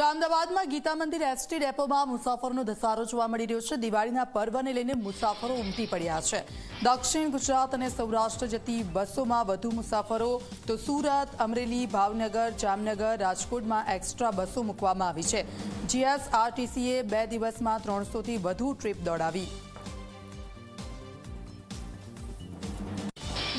તો અમદાવાદમાં ગીતા મંદિર એસટી ડેપોમાં મુસાફરોનો ધસારો જોવા મળી રહ્યો છે. દિવાળીના પર્વને લઈને મુસાફરો ઉમટી પડ્યા છે. દક્ષિણ ગુજરાત અને સૌરાષ્ટ્ર જતી બસોમાં વધુ મુસાફરો, તો સુરત, અમરેલી, ભાવનગર, જામનગર, રાજકોટમાં એક્સ્ટ્રા બસો મૂકવામાં આવી છે. જીએસઆરટીસીએ બે દિવસમાં ત્રણસોથી વધુ ટ્રીપ દોડાવી.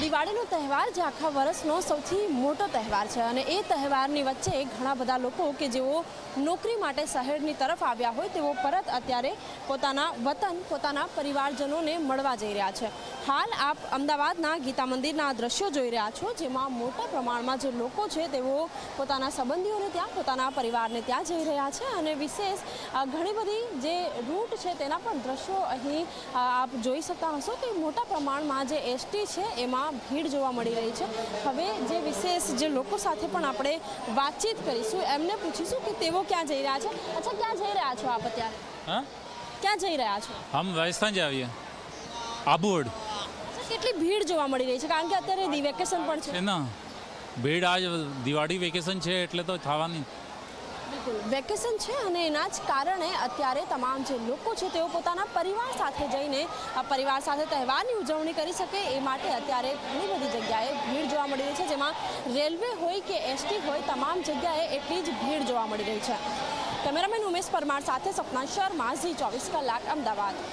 દિવાળીનો તહેવાર જે આખા વર્ષનો સૌથી મોટો તહેવાર છે અને એ તહેવારની વચ્ચે ઘણા બધા લોકો કે જેઓ નોકરી માટે શહેરની તરફ આવ્યા હોય તેઓ પરત અત્યારે પોતાના વતન, પોતાના પરિવારજનોને મળવા જઈ રહ્યા છે. હાલ આપ અમદાવાદના ગીતા મંદિરના દ્રશ્યો જોઈ રહ્યા છો, જેમાં મોટા પ્રમાણમાં જે લોકો છે તેઓ પોતાના સંબંધીઓને ત્યાં, પોતાના પરિવારને ત્યાં જઈ રહ્યા છે અને વિશેષ ઘણી બધી જે રૂટ છે તેના પણ દ્રશ્યો અહીં આપ જોઈ શકતા હશો કે મોટા પ્રમાણમાં જે એસટી છે એમાં ભીડ જોવા મળી રહી છે. હવે જે વિશેષ જે લોકો સાથે પણ આપણે વાતચીત કરીશું એમને પૂછીશું કે તેઓ ક્યાં જઈ રહ્યા છે. અચ્છા ક્યાં જઈ રહ્યા છો આપ અત્યારે? હા? ક્યાં જઈ રહ્યા છો? હમ રાજસ્થાન જાવીએ આબુડ કેટલી ભીડ જોવા મળી રહી છે કારણ કે અત્યારે વેકેશન પણ છે. ના ભીડ આજ દિવાળી વેકેશન છે એટલે તો થવાની. વેકેશન છે અને એના જ કારણે અત્યારે તમામ જે લોકો છે તેઓ પોતાના પરિવાર સાથે જઈને પરિવાર સાથે તહેવારની ઉજવણી કરી શકે એ માટે અત્યારે ઘણી બધી જગ્યાએ ભીડ જોવા મળી રહી છે, જેમાં રેલવે હોય કે એસટી હોય તમામ જગ્યાએ એટલી જ ભીડ જોવા મળી રહી છે. કેમેરામેન ઉમેશ પરમાર સાથે સપના શર્મા, ઝી ચોવીસ કલાક, અમદાવાદ.